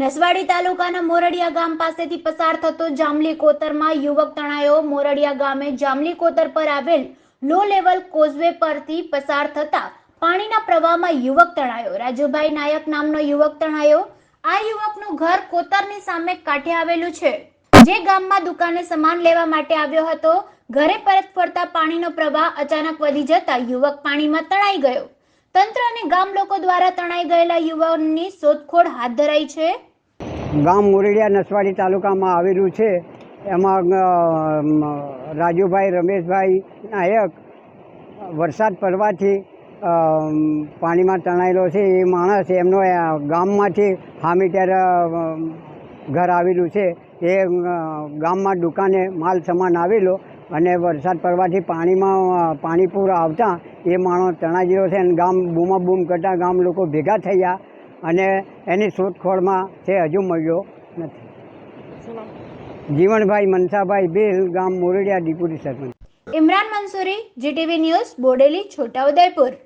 નસવાડી તાલુકાના મોરડિયા ગામ પાસેથી પસાર થતો જામલી કોતરમાં યુવક તણાયો. મોરડિયા ગામે જામલી કોતર પર આવેલ લો લેવલ કોઝવે પરથી પસાર થતા પાણીના પ્રવાહમાં યુવક તણાયો. રાજુભાઈ નાયક નામનો યુવક તણાયો. આ યુવકનું ઘર કોતરની સામે કાંઠે આવેલું છે. જે ગામમાં દુકાને સામાન લેવા માટે આવ્યો હતો. ઘરે પરત ફરતા પાણીનો પ્રવાહ અચાનક વધી જતા યુવક પાણીમાં તણાઈ ગયો. તંત્ર અને ગામ લોકો દ્વારા તણાઈ ગયેલા યુવાનની શોધખોળ હાથ ધરાઈ છે. ગામ મોરડિયા નસવાડી તાલુકામાં આવેલું છે. એમાં રાજુભાઈ રમેશભાઈ નાયક વરસાદ પડવાથી પાણીમાં તણાયેલો છે. એ માણસ એમનો ગામમાંથી હામીટર ઘર આવેલું છે. એ ગામમાં દુકાને માલ સામાન આવેલો. અને વરસાદ પડવાથી પાણીમાં પાણી પૂર આવતા એ માણસ તણાજીરો છે અને ગામ બૂમા બૂમ કરતાં ગામ લોકો ભેગા થયા અને એની શોધખોળમાં તે હજુ મળ્યો નથી. જીવણભાઈ મનસાભાઈ બેલ, ગામ Moradiya, deputy sarpanch. Imran Mansuri, GTV news, Bodeli, Chhota Udepur.